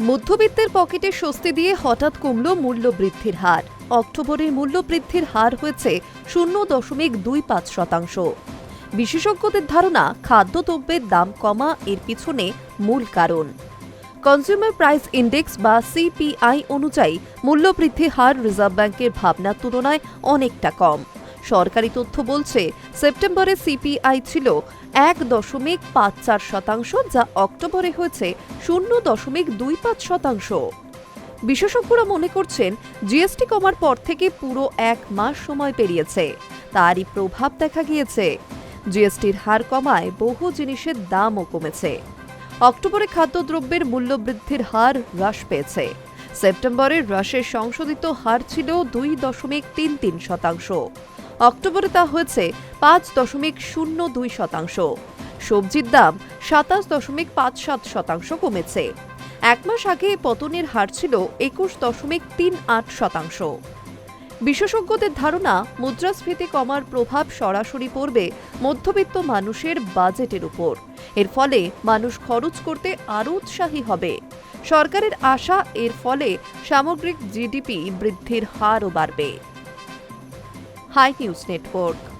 মধ্যবিত্তের পকেটে স্বস্তি দিয়ে হঠাৎ কমল মূল্য বৃদ্ধির হার। অক্টোবরের মূল্য বৃদ্ধির হার হয়েছে শূন্য দশমিক দুই পাঁচ শতাংশ। বিশেষজ্ঞদের ধারণা, খাদ্যদ্রব্যের দাম কমা এর পিছনে মূল কারণ। কনজিউমার প্রাইস ইন্ডেক্স বা সিপিআই অনুযায়ী মূল্যবৃদ্ধির হার রিজার্ভ ব্যাংকের ভাবনার তুলনায় অনেকটা কম। সরকারি তথ্য বলছে, সেপ্টেম্বরে সিপিআই ছিল এক দশমিক পাঁচ চার শতাংশ, যা অক্টোবরে হয়েছে শূন্য দশমিক দুই পাঁচ শতাংশ। বিশেষজ্ঞরা মনে করছেন, জিএসটি কমার পর থেকে পুরো এক মাস সময় পেরিয়েছে। তারই প্রভাব দেখা গিয়েছে। জিএসটির হার কমায় বহু জিনিসের দামও কমেছে। অক্টোবরে খাদ্যদ্রব্যের মূল্যবৃদ্ধির হার হ্রাস পেয়েছে। সেপ্টেম্বরে হ্রাসের সংশোধিত হার ছিল দুই দশমিক তিন তিন শতাংশ। অক্টোবরে তা হয়েছে পাঁচ দশমিক শূন্য দুই শতাংশ। সবজির দাম সাতাশ দশমিক পাঁচ সাত শতাংশ কমেছে। এক মাস আগে পতনের হার ছিল একুশ দশমিক তিন আট শতাংশ। বিশেষজ্ঞদের ধারণা, মুদ্রাস্ফীতি কমার প্রভাব সরাসরি পড়বে মধ্যবিত্ত মানুষের বাজেটের উপর। এর ফলে মানুষ খরচ করতে আরও উৎসাহী হবে। সরকারের আশা, এর ফলে সামগ্রিক জিডিপি বৃদ্ধির হারও বাড়বে। High News Network.